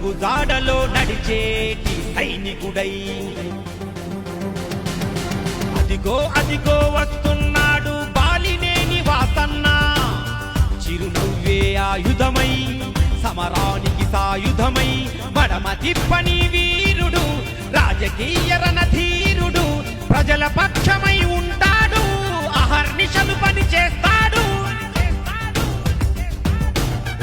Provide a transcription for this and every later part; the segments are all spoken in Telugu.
అండై జగనన్నకు అడుగు జాడలో నడిచేటి సైనికుడై. అదిగో అదిగో వస్తున్నాడు బాలినేని వాసన్న చిరునవ్వే ఆయుధమై సమరానికి సాయుధమై మడమ తిప్పని వీరుడు రాజకీయ రణధీరుడు ప్రజల పక్షమై ఉంటాడు అహర్నిశలు పని చేస్తాడు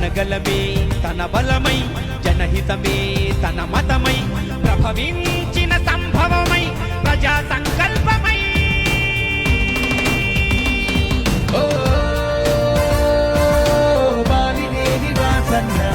జనగలమే తన బలమై జనహితమే తన మతమై ప్రభవించిన సంభవమై ప్రజా సంకల్పమై ఓ బాలినేని వాసన్నా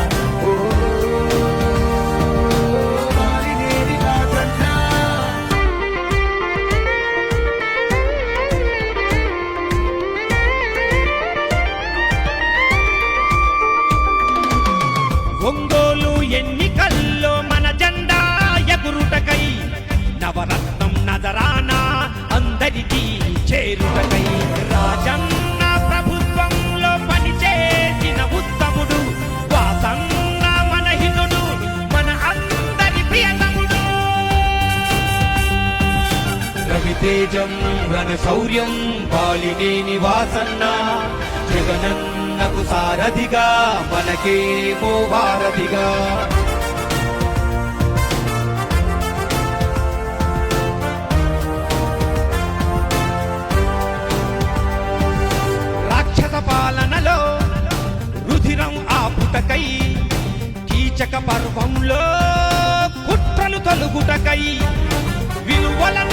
రవితేజం రణ శౌర్యం బాలినేని వాసన్న జగనన్నకు సారథిగా మనకేమో వారధిగా రాక్షస పాలనలో రుధిరం ఆపుటకై కీచక పర్వంలో కుట్రలు తలుగుటకై విలువలను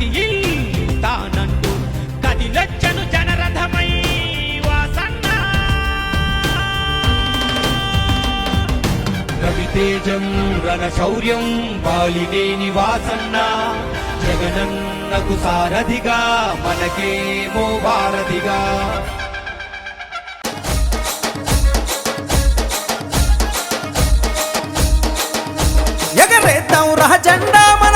ఇల్లు తానంటూ కదిలొచ్చను జనరథమై వాసన్న. రవితేజం రణ శౌర్యం బాలినేని వాసన్న జగనన్నకు సారథిగా మనకేమో వారధిగా ఎగరేద్దాం రా జెండా మన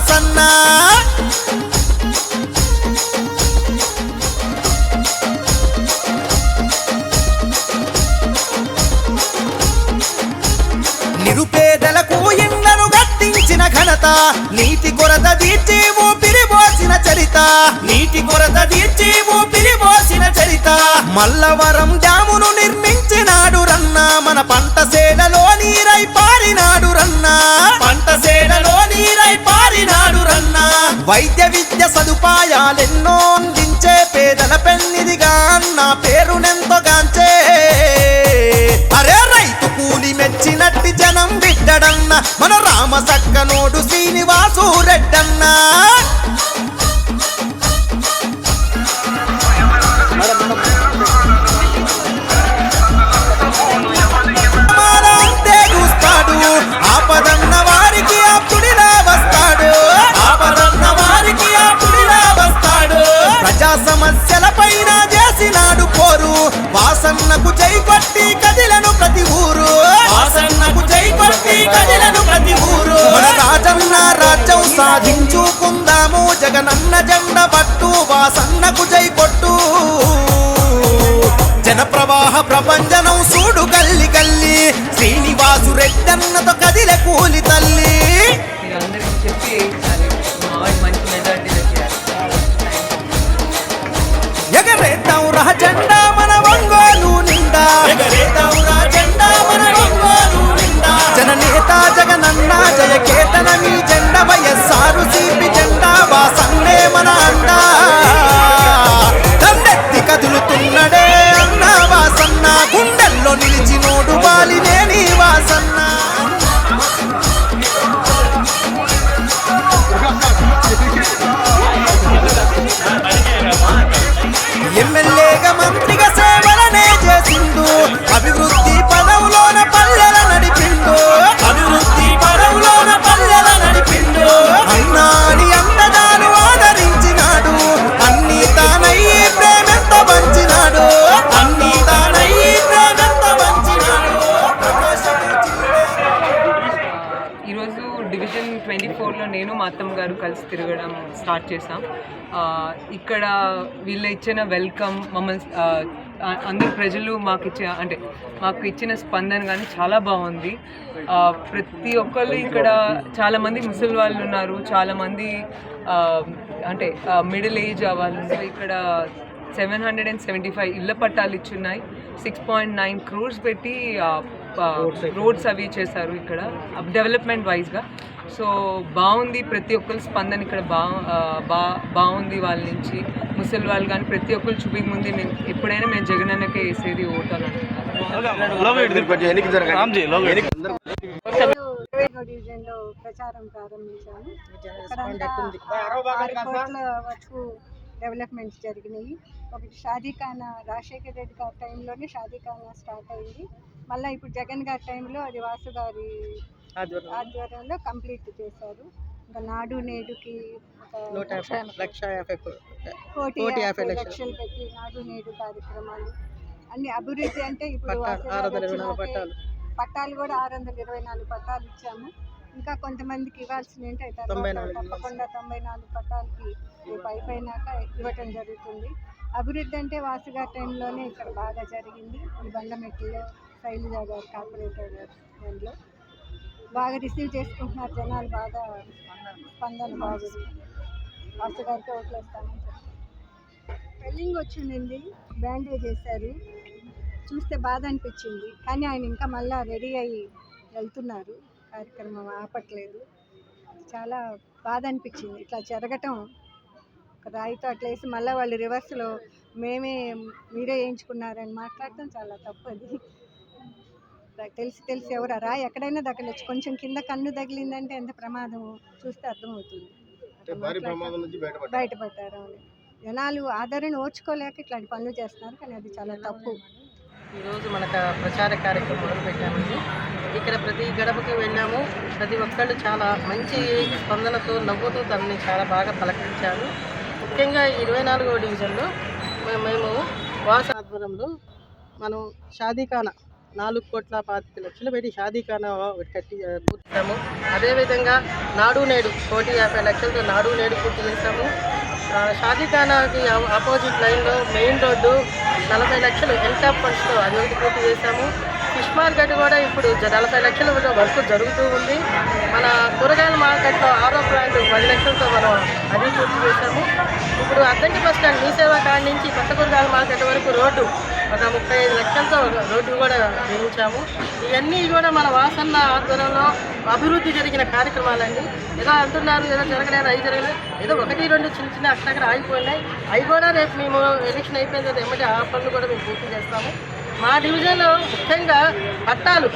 వాసన్న నిరుపేదలకు ఇండ్లను గట్టించిన ఘనత నీటి కొరత తీర్చి ఊపిరి పోసిన చరిత. నీటి కొరత తీర్చి ఊపిరి మల్లవరం డ్యామును నిర్మించినాడు రన్నా. మన పంట సేలలో నీరై పారినాడు రన్నా. పంట సేలలో సదుపాయాలెన్నో అందించే పేదల పెన్నిదిగా నా పేరునెంతో గాంచే. అరే రైతు కూలి మెచ్చినట్టి జనం బిడ్డడన్న మన రామ సక్కనోడు శ్రీనివాసు రెడ్డన్న. సాధించుకుందాము జగనన్న జెండ పట్టు వాసన్నకు జై కొట్టు. జన ప్రవాహ ప్రపంచనం సూడు గల్లి గల్లి శ్రీనివాసు రెడ్డన్నతో కదిలే కూలి తల్లి. ఎగరేద్దాం రా జెండా మన ఒంగోలు నిండా. ఎగరేద్దాం రా జెండా మన ఒంగోలు నిండా. జననేత జగనన్న జయ కేతన ట్వంటీ ఫోర్లో నేను మా అత్తమ్మ గారు కలిసి తిరగడం స్టార్ట్ చేసాం ఇక్కడ వీళ్ళు ఇచ్చిన వెల్కమ్ మమ్మల్ని అందరు ప్రజలు మాకు ఇచ్చే అంటే మాకు ఇచ్చిన స్పందన కానీ చాలా బాగుంది. ప్రతి ఒక్కళ్ళు ఇక్కడ చాలామంది ముసలి వాళ్ళు ఉన్నారు చాలామంది అంటే మిడిల్ ఏజ్ వాళ్ళు ఇక్కడ seven hundred and seventy five ఇళ్ళ పట్టాలు ఇచ్చున్నాయి. సిక్స్ పాయింట్ నైన్ క్రోర్స్ పెట్టి రోడ్స్ అవి చేశారు ఇక్కడ డెవలప్మెంట్ వైజ్గా సో బాగుంది ప్రతి ఒక్కరి స్పందన ఇక్కడ బా బా బాగుంది వాళ్ళ నుంచి. ముసలి వాళ్ళు కానీ ప్రతి ఒక్కరు చూపి ముందు నేను ఎప్పుడైనా మేము జగనన్నకే వేసేది ఓటాలని ఇరవై డివిజన్లో ప్రచారం ప్రారంభించాము వరకు డెవలప్మెంట్స్ జరిగినాయి ఒకటి షాదీఖానా రాజశేఖర్ రెడ్డి గారి టైంలోనే షాదీఖానా స్టార్ట్ అయింది మళ్ళీ ఇప్పుడు జగన్ గారి టైంలో అది వాసు గారి ఆధ్వర్యంలో కంప్లీట్ చేశారు. ఇంకా నాడు నేడుకి కోటి యాభై లక్షలు. పెట్టి నాడు నేడు కార్యక్రమాలు. అన్ని అభివృద్ధి అంటే ఇప్పుడు పట్టాలు. కూడా ఆరు వందల ఇరవై నాలుగు పట్టాలు ఇచ్చాము. ఇంకా కొంతమందికి ఇవ్వాల్సిన ఏంటి తర్వాత తొంభై నాలుగు తప్పకుండా తొంభై నాలుగు పట్టాలకి అయిపోయినాక ఇవ్వటం జరుగుతుంది. అభివృద్ధి అంటే వాసు గారి టైంలోనే ఇక్కడ బాగా జరిగింది. ఈ బండమెట్లలో శైలజ గారు కార్పొరేటర్ దాంట్లో బాగా రిసీవ్ చేసుకుంటున్నారు జనాలు బాగా స్పందన బాగుంది వాసు గారికి ఓట్లు వేస్తామని చెప్తారు స్పెల్లింగ్ వచ్చిందండి బ్యాండేజ్ చేశారు. చూస్తే బాధ అనిపించింది. కానీ ఆయన ఇంకా మళ్ళా రెడీ అయ్యి వెళ్తున్నారు. కార్యక్రమం ఆపట్లేదు. చాలా బాధ అనిపించింది. ఇట్లా జరగటం ఒక రాయితో అట్లా వేసి మళ్ళీ వాళ్ళు రివర్స్లో మేమే మీరే వేయించుకున్నారని మాట్లాడటం చాలా తప్పు అది. తెలిసి తెలిసి ఎవరు ఆ రాయి ఎక్కడైనా తగలచ్చు కొంచెం కింద కన్ను తగిలిందంటే ఎంత ప్రమాదం చూస్తే అర్థమవుతుంది. బయటపడ్డారు. అవును. జనాలు ఆదరణ ఓర్చుకోలేక ఇట్లాంటి పనులు చేస్తున్నారు కానీ అది చాలా తప్పు. ఈరోజు మనకు ప్రచార కార్యక్రమం మొదలుపెట్టామండి. ఇక్కడ ప్రతి గడపకి వెళ్ళాము. ప్రతి ఒక్కళ్ళు చాలా మంచి స్పందనతో నవ్వుతూ తనని చాలా బాగా పలకరించారు. ముఖ్యంగా ఈ ఇరవై నాలుగవ డివిజన్లో మేము వాస ఆధ్వర్యంలో మనం షాదీఖానా నాలుగు కోట్ల పాతిక లక్షలు పెట్టి షాదీఖానా కట్టి పూర్తిస్తాము అదేవిధంగా నాడు నేడు కోటి యాభై లక్షలతో నాడు నేడు పూర్తి చేస్తాము ఆ, షాదీఖానాకి ఆపోజిట్ లైన్లో మెయిన్ రోడ్డు నలభై లక్షలు ఎన్కాప్ ఫండ్స్తో అది ఒకటి పూర్తి చేస్తాము ఫిష్ మార్కెట్ కూడా ఇప్పుడు నలభై లక్షల వర్క్ జరుగుతూ ఉంది. మన కూరగాయల మార్కెట్లో ఆరో ప్లాంట్ పది లక్షలతో మనం అది పూర్తి చేశాము. ఇప్పుడు అద్దంకి బస్ స్టాండ్ మీ సేవా కాడ నుంచి కొత్త కూరగాయల మార్కెట్ వరకు రోడ్డు ఒక ముప్పై ఐదు లక్షలతో రోడ్డు కూడా నిర్మించాము. ఇవన్నీ కూడా మన వాసన్న ఆధ్వర్యంలో అభివృద్ధి జరిగిన కార్యక్రమాలండి. ఏదో అంటున్నారు ఏదో జరగలేదు అవి జరగలేదు. ఏదో ఒకటి రెండు చిన్న చిన్న అక్కడ ఆగిపోయినాయి. అవి కూడా రేపు మేము ఎలక్షన్ అయిపోయిన తర్వాత ఏమంటే ఆ పనులు కూడా మేము పూర్తి చేస్తాము. మా డివిజన్లో ముఖ్యంగా పట్టాలు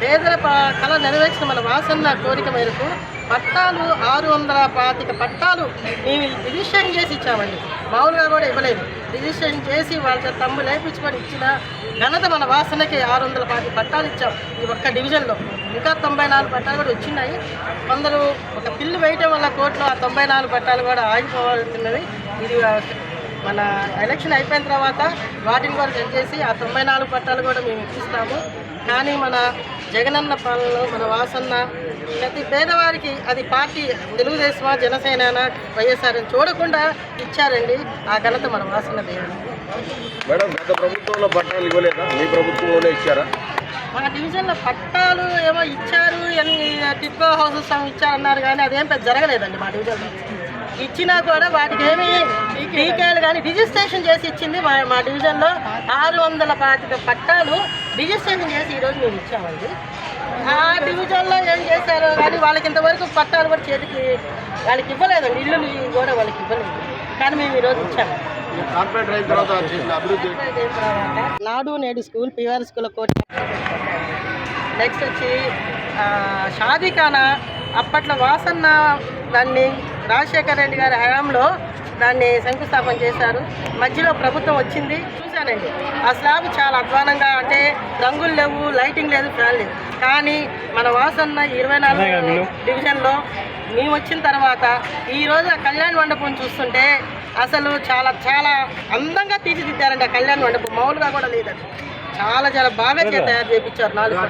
పేదల ప- కళ నెరవేర్చిన మన వాసన్న కోరిక మేరకు పట్టాలు ఆరు వందల పాతిక పట్టాలు మేము రిజిస్ట్రేషన్ చేసి ఇచ్చామండి మామూలుగా కూడా ఇవ్వలేదు. రిజిస్ట్రేషన్ చేసి వాళ్ళ తమ్ము లేపించుకొని ఇచ్చిన ఘనత మన వాసనకి ఆరు వందల పాతిక పట్టాలు ఇచ్చాం ఈ ఒక్క డివిజన్లో. ఇంకా తొంభై నాలుగు పట్టాలు కూడా వచ్చినాయి. కొందరు ఒక పిల్లు వేయటం వల్ల కోర్టులో ఆ తొంభై నాలుగు పట్టాలు కూడా ఆగిపోతున్నది ఇది మన ఎలక్షన్ అయిపోయిన తర్వాత వాటిని కూడా సెట్ చేసి ఆ తొంభై నాలుగు పట్టాలు కూడా మేము ఇప్పిస్తాము. కానీ మన జగనన్న పాలనలో మన వాసన్న ప్రతి పేదవారికి అది పార్టీ తెలుగుదేశమా జనసేన వైఎస్ఆర్ అని చూడకుండా ఇచ్చారండి ఆ ఘనత మన వాసన్న దేవుడు. మేడం గత ప్రభుత్వంలో పట్టాలు ఇవ్వలేదా? మీ ప్రభుత్వంలోనే ఇచ్చారా? మన డివిజన్లో పట్టాలు ఏమో ఇచ్చారు టిప్పో హౌసెస్ ఇచ్చారన్నారు కానీ అదేం పెద్ద జరగలేదండి మా డివిజన్లో. ఇచ్చినా కూడా వాటికి ఏమి టీకాలు కానీ రిజిస్ట్రేషన్ చేసి ఇచ్చింది మా మా డివిజన్లో ఆరు వందల పాతిక పట్టాలు రిజిస్ట్రేషన్ చేసి ఈరోజు మేము ఇచ్చామండి. ఆ డివిజన్లో ఏం చేశారో కానీ వాళ్ళకి ఇంతవరకు పట్టాలు కూడా చేతికి వాళ్ళకి ఇవ్వలేదండి. ఇల్లు కూడా వాళ్ళకి ఇవ్వలేదు. కానీ మేము ఈరోజు ఇచ్చాము నాడు నేడు స్కూల్ పిఆర్ స్కూల్ కోటి నెక్స్ట్ వచ్చి షాదీఖానా అప్పట్లో వాసన్న దాన్ని రాజశేఖర రెడ్డి గారి హయాంలో దాన్ని శంకుస్థాపన చేశారు. మధ్యలో ప్రభుత్వం వచ్చింది. చూశానండి. ఆ స్లాబ్ చాలా అధ్వానంగా అంటే రంగులు లేవు లైటింగ్ లేదు ఫ్యాన్ లేదు. కానీ మన వాసన్న ఇరవై నాలుగు డివిజన్లో మేము వచ్చిన తర్వాత ఈరోజు ఆ కళ్యాణ మండపం చూస్తుంటే అసలు చాలా చాలా అందంగా తీర్చిదిద్దారండి ఆ కళ్యాణ మండపం. మామూలుగా కూడా లేదండి చాలా చాలా బాగా తయారు చేయించారు నాలుగు